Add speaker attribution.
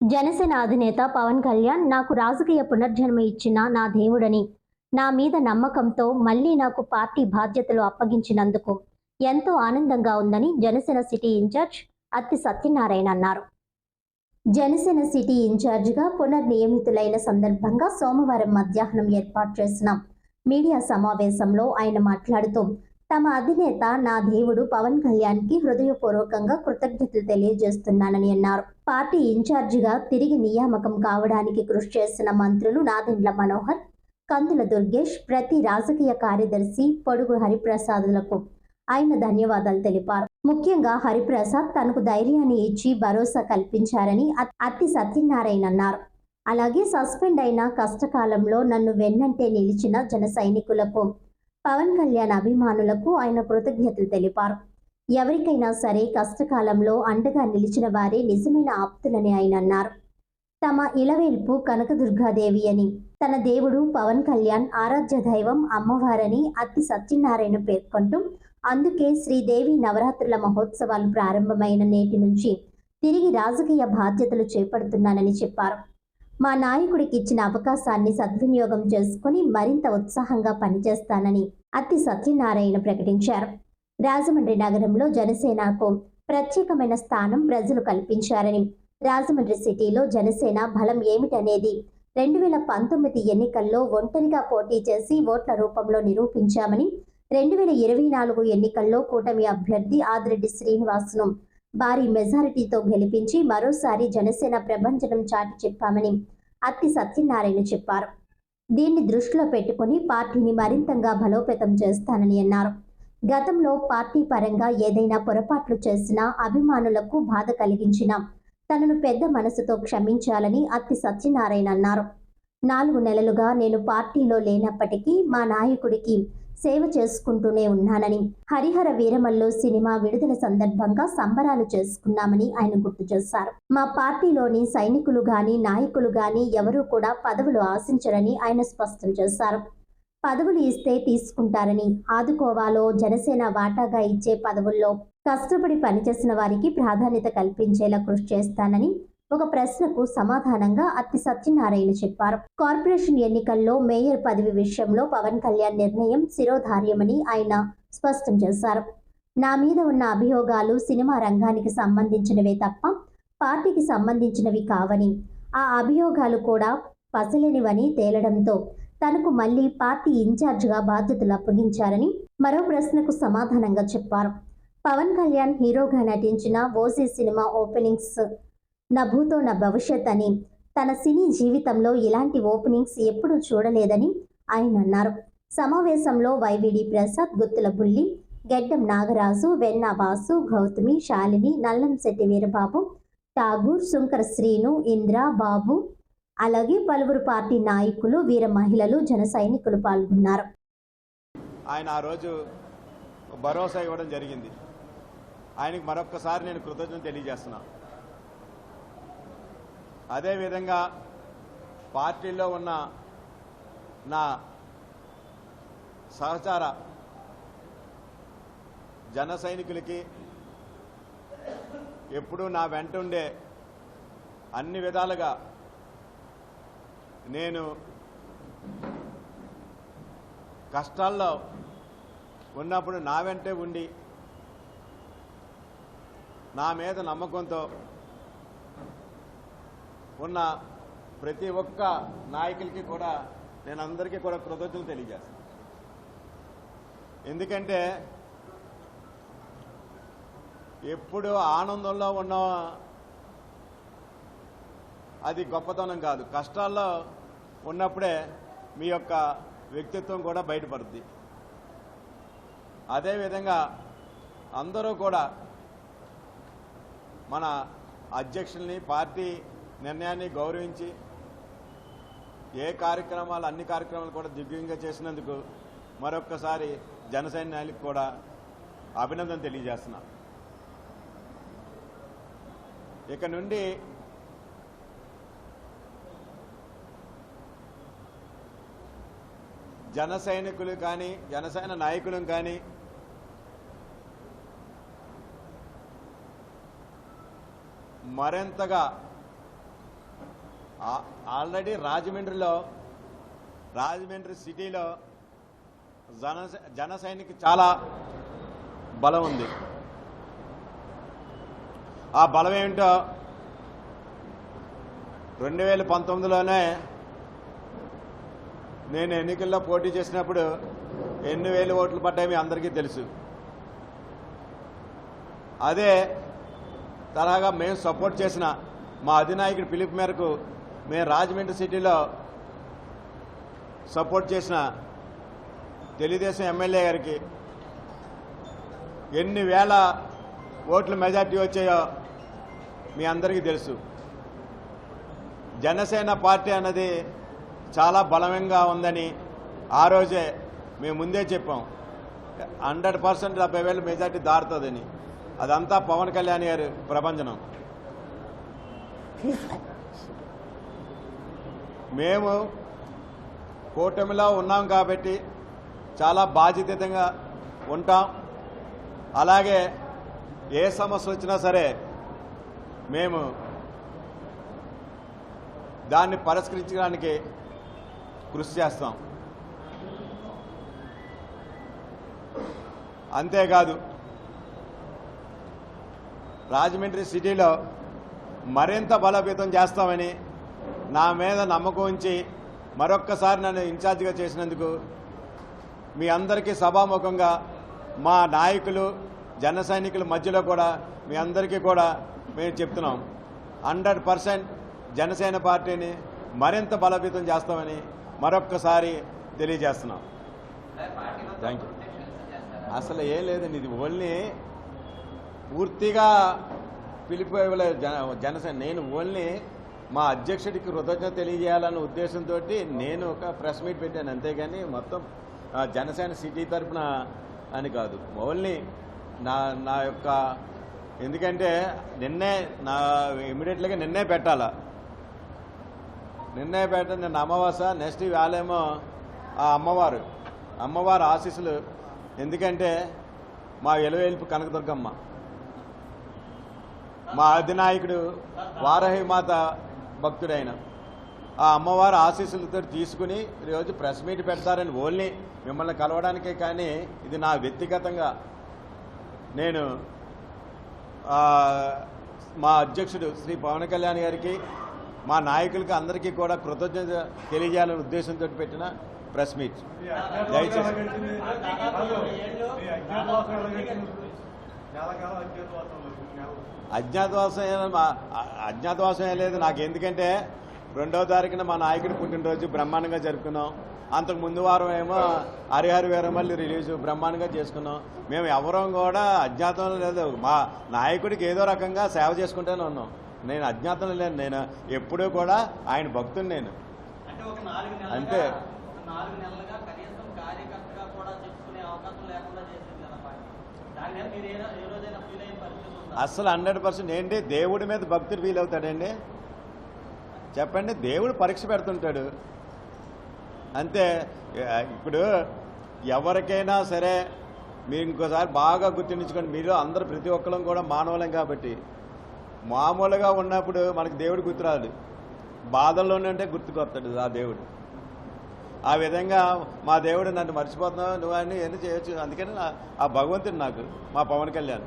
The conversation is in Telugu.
Speaker 1: జనసేన అధినేత పవన్ కళ్యాణ్ నాకు రాజకీయ పునర్జన్మ ఇచ్చిన నా దేవుడని. నా మీద నమ్మకంతో మళ్ళీ నాకు పార్టీ బాధ్యతలు అప్పగించినందుకు ఎంతో ఆనందంగా ఉందని జనసేన సిటీ ఇన్ఛార్జ్ అత్తి సత్యనారాయణ అన్నారు. జనసేన సిటీ ఇన్ఛార్జిగా పునర్నియమితులైన సందర్భంగా సోమవారం మధ్యాహ్నం ఏర్పాటు చేసిన మీడియా సమావేశంలో ఆయన మాట్లాడుతూ తమ అధినేత నా దేవుడు పవన్ కళ్యాణ్కి హృదయపూర్వకంగా కృతజ్ఞతలు తెలియజేస్తున్నానని అన్నారు. పార్టీ ఇన్ఛార్జిగా తిరిగి నియామకం కావడానికి కృషి చేసిన మంత్రులు నాదెండ్ల మనోహర్ కందుల దుర్గేష్ ప్రతి రాజకీయ కార్యదర్శి పొడుగు హరిప్రసాద్లకు ఆయన ధన్యవాదాలు తెలిపారు. ముఖ్యంగా హరిప్రసాద్ తనకు ధైర్యాన్ని ఇచ్చి భరోసా కల్పించారని అత్తి సత్యనారాయణ అన్నారు. అలాగే సస్పెండ్ అయిన కష్టకాలంలో నన్ను వెన్నంటే నిలిచిన జన సైనికులకు పవన్ కళ్యాణ్ అభిమానులకు ఆయన కృతజ్ఞతలు తెలిపారు. ఎవరికైనా సరే కష్టకాలంలో అండగా నిలిచిన వారే నిజమైన ఆప్తులని ఆయన అన్నారు. తమ ఇలవేల్పు కనకదుర్గాదేవి అని తన దేవుడు పవన్ కళ్యాణ్ ఆరాధ్య దైవం అమ్మవారని అత్తి సత్యనారాయణ పేర్కొంటూ అందుకే శ్రీదేవి నవరాత్రుల మహోత్సవాలు ప్రారంభమైన నేటి నుంచి తిరిగి రాజకీయ బాధ్యతలు చేపడుతున్నానని చెప్పారు. మా నాయకుడికి ఇచ్చిన అవకాశాన్ని సద్వినియోగం చేసుకుని మరింత ఉత్సాహంగా పనిచేస్తానని అత్తి సత్యనారాయణ ప్రకటించారు. రాజమండ్రి నగరంలో జనసేనకు ప్రత్యేకమైన స్థానం ప్రజలు కల్పించారని రాజమండ్రి సిటీలో జనసేన బలం ఏమిటనేది రెండు వేల పంతొమ్మిది ఎన్నికల్లో ఒంటరిగా పోటీ చేసి ఓట్ల రూపంలో నిరూపించామని రెండు వేల ఇరవై నాలుగు ఎన్నికల్లో కూటమి అభ్యర్థి ఆదిరెడ్డి శ్రీనివాస్ను భారీ మెజారిటీతో గెలిపించి మరోసారి జనసేన ప్రభంజనం చాటి చెప్పామని అత్తి సత్యనారాయణ చెప్పారు. దీన్ని దృష్టిలో పెట్టుకుని పార్టీని మరింతగా బలోపేతం చేస్తానని అన్నారు. గతంలో పార్టీ పరంగా ఏదైనా పొరపాట్లు చేసినా అభిమానులకు బాధ కలిగించినా తనను పెద్ద మనసుతో క్షమించాలని అత్తి సత్యనారాయణ అన్నారు. నాలుగు నెలలుగా నేను పార్టీలో లేనప్పటికీ మా నాయకుడికి సేవ చేసుకుంటూనే ఉన్నానని హరిహర వీరమల్లు సినిమా విడుదల సందర్భంగా సంబరాలు చేసుకున్నామని ఆయన గుర్తు చేశారు. మా పార్టీలోని సైనికులు గాని నాయకులు గాని ఎవరూ కూడా పదవులు ఆశించరని ఆయన స్పష్టం చేశారు. పదవులు ఇస్తే తీసుకుంటారని ఆదుకోవాలో జనసేన వాటాగా ఇచ్చే పదవుల్లో కష్టపడి పనిచేసిన వారికి ప్రాధాన్యత కల్పించేలా కృషి చేస్తానని ఒక ప్రశ్నకు సమాధానంగా అత్తి సత్యనారాయణ చెప్పారు. కార్పొరేషన్ ఎన్నికల్లో మేయర్ పదవి విషయంలో పవన్ కళ్యాణ్ నిర్ణయం శిరోధార్యమని ఆయన స్పష్టం చేశారు. నా మీద ఉన్న అభియోగాలు సినిమా రంగానికి సంబంధించినవే తప్ప పార్టీకి సంబంధించినవి కావని ఆ అభియోగాలు కూడా పసలేనివని తేలడంతో తనకు మళ్ళీ పార్టీ ఇన్ఛార్జిగా బాధ్యతలు అప్పగించారని మరో ప్రశ్నకు సమాధానంగా చెప్పారు. పవన్ కళ్యాణ్ హీరోగా నటించిన ఓజీ సినిమా ఓపెనింగ్స్ నా భూతో నా భవిష్యత్ అని తన సినీ జీవితంలో ఇలాంటి ఓపెనింగ్స్ ఎప్పుడూ చూడలేదని ఆయన అన్నారు. సమావేశంలో వైవిడి ప్రసాద్ గుత్తుల బుల్లి గెడ్డం నాగరాజు వెన్నా వాసు గౌతమి శాలిని నల్లంశెట్టి వీరబాబు ఠాగూర్ శుంకర శ్రీను ఇంద్ర బాబు అలాగే పలువురు పార్టీ నాయకులు వీర మహిళలు జన సైనికులు పాల్గొన్నారు.
Speaker 2: ఆయన ఆ రోజు భరోసా ఇవ్వడం జరిగింది. ఆయనకు మరొక్కసారి నేను కృతజ్ఞత తెలియజేస్తున్నాను. అదేవిధంగా పార్టీలో ఉన్న నా సహచార జన సైనికులకి ఎప్పుడూ నా వెంట ఉండే అన్ని విధాలుగా నేను కష్టాల్లో ఉన్నప్పుడు నా వెంటే ఉండి నా మీద నమ్మకంతో ఉన్న ప్రతి ఒక్క నాయకులకి కూడా నేను అందరికీ కూడా కృతజ్ఞతలు తెలియజేస్తాను. ఎందుకంటే ఎప్పుడు ఆనందంలో ఉన్న అది గొప్పతనం కాదు. కష్టాల్లో ఉన్నప్పుడే మీ యొక్క వ్యక్తిత్వం కూడా బయటపడుద్ది. అదేవిధంగా అందరూ కూడా మన అధ్యక్షుల్ని పార్టీ నిర్ణయాన్ని గౌరవించి ఏ కార్యక్రమాలు అన్ని కార్యక్రమాలు కూడా దిగ్విజయంగా చేసినందుకు మరొక్కసారి జనసైన్యానికి కూడా అభినందన తెలియజేస్తున్నా. ఇక నుండి జన సైనికులు కానీ జనసేన నాయకులు కానీ మరింతగా ఆల్రెడీ రాజమండ్రిలో రాజమండ్రి సిటీలో జన జన చాలా బలం ఉంది. ఆ బలం ఏమిటో రెండు వేల పంతొమ్మిదిలోనే నేను ఎన్నికల్లో పోటీ చేసినప్పుడు ఎన్ని వేలు ఓట్లు పడ్డాయి మీ అందరికీ తెలుసు. అదే తరహాగా మేము సపోర్ట్ చేసిన మా అధినాయకుడి పిలుపు మేరకు మేము రాజమండ్రి సిటీలో సపోర్ట్ చేసిన తెలుగుదేశం ఎమ్మెల్యే గారికి ఎన్ని వేల ఓట్ల మెజార్టీ వచ్చాయో మీ అందరికీ తెలుసు. జనసేన పార్టీ అన్నది చాలా బలంగా ఉందని ఆ రోజే మేము ముందే చెప్పాం. హండ్రెడ్ పర్సెంట్ డెబ్బై వేల మెజార్టీ దారుతుందని అదంతా పవన్ కళ్యాణ్ గారి ప్రపంచనం మేము కూటమిలో ఉన్నాం కాబట్టి చాలా బాధ్యతంగా ఉంటాం. అలాగే ఏ సమస్య వచ్చినా సరే మేము దాన్ని పరిష్కరించడానికి కృషి చేస్తాం. అంతేకాదు రాజమండ్రి సిటీలో మరింత బలోపేతం చేస్తామని నా మీద నమ్మకం ఉంచి మరొక్కసారి నన్ను ఇన్ఛార్జిగా చేసినందుకు మీ అందరికీ సభాముఖంగా మా నాయకులు జన సైనికుల మధ్యలో కూడా మీ అందరికీ కూడా మేము చెప్తున్నాం. హండ్రెడ్ పర్సెంట్ జనసేన పార్టీని మరింత బలోపేతం చేస్తామని మరొక్కసారి తెలియజేస్తున్నాం. థ్యాంక్ యూ అసలు ఏం లేదండి ఇది ఓన్లీ పూర్తిగా పిలిపి జన జనసేన నేను ఓన్లీ మా అధ్యక్షుడికి కృతజ్ఞత తెలియజేయాలన్న ఉద్దేశంతో నేను ఒక ప్రెస్ మీట్ పెట్టాను. అంతేగాని మొత్తం జనసేన సిటీ తరపున అని కాదు. ఓన్లీ నా నా యొక్క ఎందుకంటే నిన్నే నా ఇమీడియట్లీగా నిన్నే పెట్టాలా. నిన్నే పెట్ట నిన్న అమావాస నెక్స్ట్ వేళేమో ఆ అమ్మవారు అమ్మవారు ఆశీస్సులు. ఎందుకంటే మా ఎలువేల్పు కనకదుర్గమ్మ మా అధినాయకుడు వారహిమాత భక్తుడైన. ఆ అమ్మవారు ఆశీస్సులతో తీసుకుని ఈరోజు ప్రెస్ మీట్ పెడతారని ఓన్లీ మిమ్మల్ని కలవడానికే కానీ ఇది నా వ్యక్తిగతంగా నేను మా అధ్యక్షుడు శ్రీ పవన్ కళ్యాణ్ గారికి మా నాయకులకి అందరికీ కూడా కృతజ్ఞత తెలియజేయాలనే ఉద్దేశంతో పెట్టిన ప్రెస్ మీట్. దయచేసి. అజ్ఞాతవాసం అజ్ఞాతవాసం ఏం లేదు నాకు ఎందుకంటే రెండవ తారీఖున మా నాయకుడి పుట్టినరోజు బ్రహ్మాండంగా జరుపుకున్నాం. అంతకు ముందు వారం ఏమో హరిహరి వీరమల్లి రిలీజ్ బ్రహ్మాండంగా చేసుకున్నాం. మేము ఎవరం కూడా అజ్ఞాతంలో లేదు. మా నాయకుడికి ఏదో రకంగా సేవ చేసుకుంటూనే ఉన్నాం. నేను అజ్ఞాతంలో లేను. నేను ఎప్పుడూ కూడా ఆయన భక్తుని నేను. అంతే.
Speaker 3: ఒక నాలుగు నెలలుగా కనీసం కార్యకర్తగా కూడా చెప్పుకునే అవకాశం లేకుండా చేసింది కదా పార్టీ దాని మీద మీరు ఏ ఏ రోజైనా ఫీల్ అయ్యే పరిస్థితి ఉందా
Speaker 2: అసలు హండ్రెడ్ పర్సెంట్. ఏంటి? దేవుడి మీద భక్తుడు ఫీల్ అవుతాడండి? చెప్పండి దేవుడు పరీక్ష పెడుతుంటాడు. అంతే. ఇప్పుడు ఎవరికైనా సరే మీరు ఇంకోసారి బాగా గుర్తుంచుకోండి. మీరు అందరు ప్రతి ఒక్కరం కూడా మానవులం కాబట్టి. మామూలుగా ఉన్నప్పుడు మనకు దేవుడు గుర్తురాదు. బాధల్లోనే అంటే గుర్తుకొస్తాడు ఆ దేవుడు. ఆ విధంగా మా దేవుడు నన్ను మర్చిపోతున్నావు నువ్వు అన్ని ఎన్ని చేయొచ్చు. అందుకని ఆ భగవంతుడు నాకు మా పవన్ కళ్యాణ్.